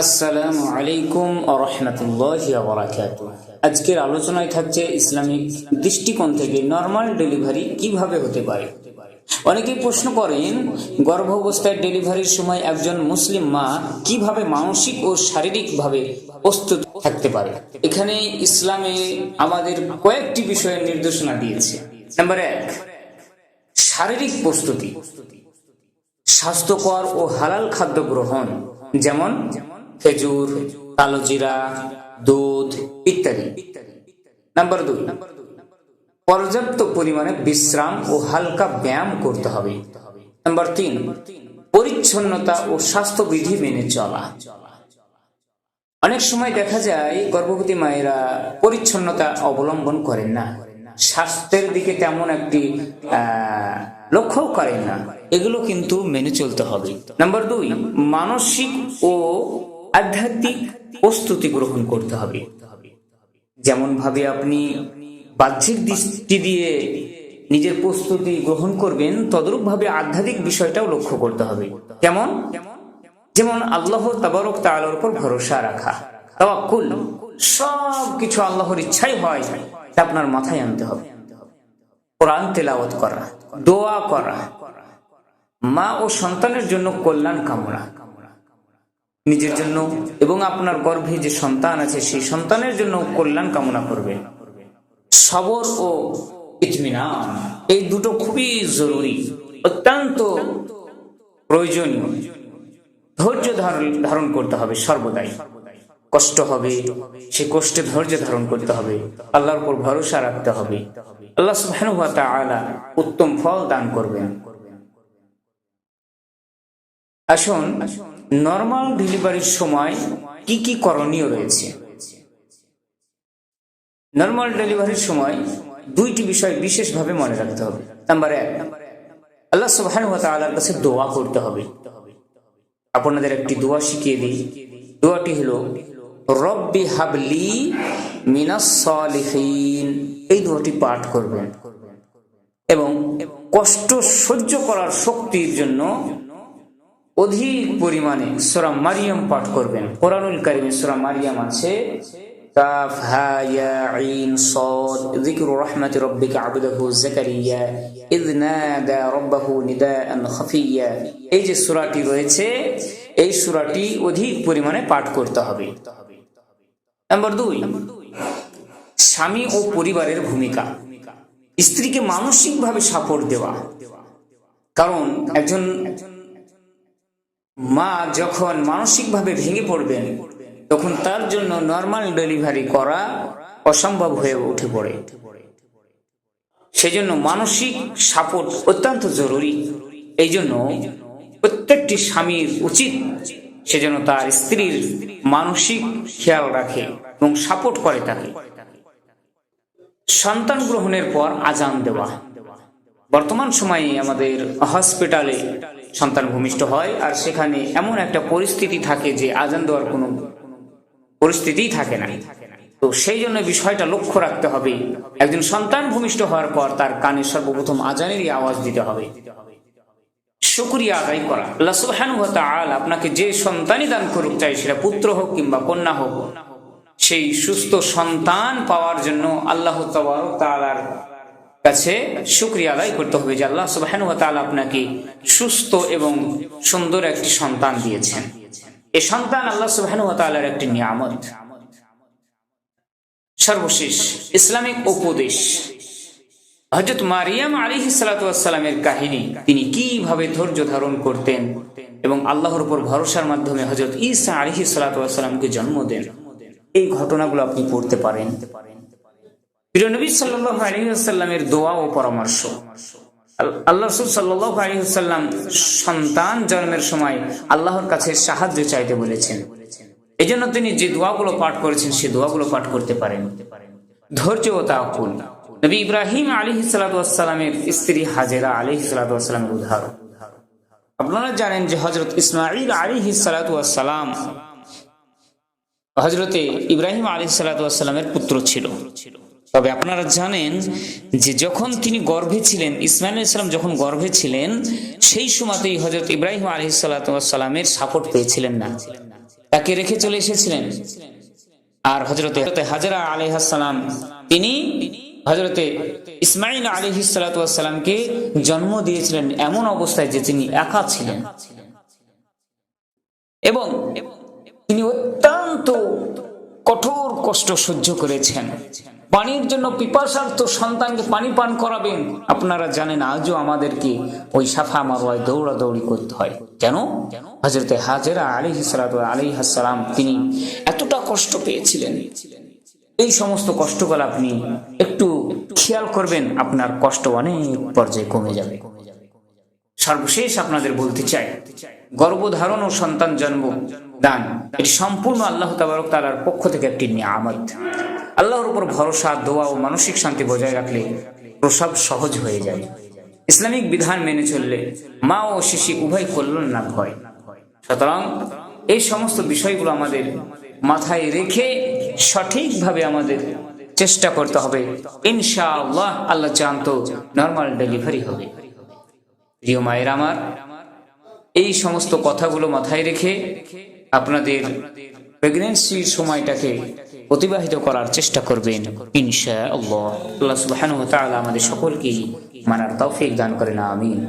আসসালামু আলাইকুম রহমতুল্লাহ আজকের আলোচনায় থাকছে ইসলামিক দৃষ্টিকোণ থেকে নর্মাল ডেলিভারি কীভাবে হতে পারে? অনেকেই প্রশ্ন করেন গর্ভ অবস্থায় ডেলিভারির সময় একজন মুসলিম মা কীভাবে মানসিক ও শারীরিকভাবে প্রস্তুত থাকতে পারে? এখানে ইসলামে আমাদের কয়েকটি বিষয়ের নির্দেশনা দিয়েছে। নাম্বার এক, শারীরিক প্রস্তুতি। স্বাস্থ্যকর ও হালাল খাদ্য গ্রহণ, যেমন খেজুর কালো জিরা দুধ ইত্যাদি। নাম্বার দুই পর্যাপ্ত পরিমাণে বিশ্রাম ও হালকা ব্যায়াম করতে হবে। নাম্বার তিন পরিচ্ছন্নতা ও স্বাস্থ্যবিধি মেনে চলা। অনেক সময় দেখা যায় গর্ভবতী মায়েরা পরিচ্ছন্নতা অবলম্বন করেন না। স্বাস্থ্যের দিকে তেমন একটি আহ, লক্ষ্যও করেন না। এগুলো কিন্তু মেনে চলতে হবে। নাম্বার দুই মানসিক ও আধ্যাত্মিক প্রস্তুতি গ্রহণ করতে হবে। যেমন ভাবে আপনি বাহ্যিক দৃষ্টি দিয়ে নিজের প্রস্তুতি গ্রহণ করবেন, তদরূপ ভাবে আধ্যাত্মিক বিষয়টাও লক্ষ্য করতে হবে। কেমন? যেমন আল্লাহ তাবারক তাআলার উপর ভরসা রাখা। তাওয়াক্কুল সব কিছু আল্লাহর ইচ্ছাই হয়, তা আপনার মাথায় আনতে হবে। কোরআন তেলাওয়াত করা, দোয়া করা, মা ও সন্তানের জন্য কল্যাণ কামনা। নিজের জন্য এবং আপনার গর্ভে যে সন্তান আছে, সেই সন্তানের জন্য কল্যাণ কামনা করবে। সবর ও ইতমিনান, এই দুটো খুবই জরুরি, অত্যন্ত প্রয়োজনীয়। ধৈর্য ধারণ করতে হবে সর্বদাই। কষ্ট হবে, সে কষ্টে ধৈর্য ধারণ করতে হবে। আল্লাহর উপর ভরসা রাখতে হবে। আল্লাহ তাআলা উত্তম ফল দান করবেন। আসুন নর্মাল ডেলিভারির সময় কি কি করণীয় রয়েছে? নর্মাল ডেলিভারির সময় দুইটি বিষয় বিশেষভাবে মনে রাখতে হবে। নাম্বার এক, আল্লাহ সুবহানাহু ওয়া তাআলার কাছে দোয়া করতে হবে। আপনাদের একটি দোয়া শিখিয়ে দিই। দোয়াটি হলো, রব্বি হাবলি মিনাস সলিহিন এই দোয়াটি পাঠ করবেন। এবং কষ্ট সহ্য করার শক্তির জন্য অধিক পরিমাণে সোরা মারিয়াম পাঠ করবেন। কোরআনুল কারিমে সোরা মারিয়াম আছে, কাফ, হা, ইয়া আইন সাদ, যিকরু রাহমাতি রাব্বিকা আবদাহু যাকারিয়া, ইয নাদা রাব্বাহু নিদাআন খাফিয়া। এই যে সূরাটি রয়েছে, এই সূরাটি অধিক পরিমাণে পাঠ করতে হবে। নাম্বার 2 স্বামী ও পরিবারের ভূমিকা। স্ত্রীকে মানসিকভাবে সাপোর্ট দেওয়া। কারণ একজন একজন মা যখন মানসিকভাবে ভেঙে পড়বেন, তখন তার জন্য নর্মাল ডেলিভারি করা অসম্ভব হয়ে উঠে পড়ে। সেজন্য মানসিক সাপোর্ট অত্যন্ত জরুরি। এই জন্য প্রত্যেকটি স্বামীর উচিত সেজন্য তার স্ত্রীর মানসিক খেয়াল রাখে এবং সাপোর্ট করে তাকে। সন্তান গ্রহণের পর আজান দেওয়া। বর্তমান সময়ে আমাদের হসপিটালে সন্তান ভূমিষ্ঠ হয় আর সেখানে এমন একটা পরিস্থিতি থাকে যে আজান দেওয়ার কোনো পরিস্থিতিই থাকে না। তো সেই জন্য বিষয়টা লক্ষ্য রাখতে হবে। একজন সন্তান ভূমিষ্ঠ হওয়ার পর তার কানে সর্বপ্রথম আজানেরই আওয়াজ দিতে হবে। শুক্রিয়া আদায় করা। আল্লাহ সুবহানাহু আপনাকে যে সন্তানই দান করুক, চাই সেটা পুত্র হোক কিংবা কন্যা হোক, সেই সুস্থ সন্তান পাওয়ার জন্য আল্লাহ তাআলার কাছে শুক্রিয়া আদায় করতে হবে যে আল্লাহ তাআলা আপনাকে সুস্থ এবং সুন্দর একটি সন্তান দিয়েছেন। এই সন্তান আল্লাহ তাআলার একটি নিয়ামত। সর্বশেষ ইসলামিক উপদেশ। হজরত মারিয়াম আলী সালাতামের কাহিনী, তিনি কীভাবে ধৈর্য ধারণ করতেন এবং আল্লাহর উপর ভরসার মাধ্যমে হজরত ঈসা আলী সালাতামকে জন্ম দেন। এই ঘটনাগুলো আপনি পড়তে পারেন। প্রিয় সাল্লাহ আলী আসাল্লামের দোয়া ও পরামর্শ। আল্লাহ রসুল সাল্লাহ সন্তান জন্মের সময় আল্লাহর কাছে সাহায্য চাইতে বলেছেন। এই জন্য তিনি যে দোয়াগুলো পাঠ করেছেন, সে দোয়াগুলো পাঠ করতে পারেন। ধৈর্য ও তাকুল নবী ইব্রাহিম আলী স্ত্রী হাজেরা আলী উদাহরণ আপনারা জানেন যে হজরত ইসমাইল আলী সালাতাম হজরতে ইব্রাহিম আলী সালাতামের পুত্র ছিল। তবে আপনারা জানেন যে যখন তিনি গর্ভে ছিলেন, ইসমাইল ইসলাম যখন গর্ভে ছিলেন, সেই সময়তেই হজরত ইব্রাহিম আলী সালাতামের সাপোর্ট পেয়েছিলেন না। তাকে রেখে চলে এসেছিলেন। আর হজরতে হাজরা আলহাসালাম তিনি হজরতে ইসমাইল আলহিসালামকে জন্ম দিয়েছিলেন এমন অবস্থায় যে তিনি একা ছিলেন। এবং তিনি অত্যন্ত কঠোর কষ্ট সহ্য করেছেন। পানির জন্য পিপাসার্থ সন্তানকে পানি পান করাবেন। আপনারা জানেন আজও আমাদেরকে ওই সাফা মারোয়ায় দৌড়াদৌড়ি করতে হয়। কেন? হজরতে হাজেরা আলী হিসালাত আলী হাসালাম তিনি এতটা কষ্ট পেয়েছিলেন। এই সমস্ত কষ্টগুলো আপনি একটু খেয়াল করবেন, আপনার কষ্ট অনেক পর্যায়ে কমে যাবে। সর্বশেষ আপনাদের বলতে চাই, গর্ভধারণ ও সন্তান জন্ম, দান, এটি সম্পূর্ণ আল্লাহ তাবারক তালার পক্ষ থেকে একটি নিয়ামত। আল্লাহর উপর ভরসা, দোয়া ও মানসিক শান্তি বজায় রাখলে প্রসব সহজ হয়ে যায়। ইসলামিক বিধান মেনে চললে মা ও শিশু উভয় কল্যাণ লাভ হয়। সুতরাং এই সমস্ত বিষয়গুলো আমাদের মাথায় রেখে সঠিকভাবে আমাদের চেষ্টা করতে হবে। ইনশাআল্লাহ আল্লাহ জানতো নর্মাল ডেলিভারি হবে। প্রিয় মায়ের আমার, এই সমস্ত কথাগুলো মাথায় রেখে আপনাদের প্রেগনেন্সির সময়টাকে অতিবাহিত করার চেষ্টা করবেন। ইনশা আল্লাহ আল্লাহ সুবাহ আমাদের সকলকেই মানার তৌফিক দান করেন, আমিন।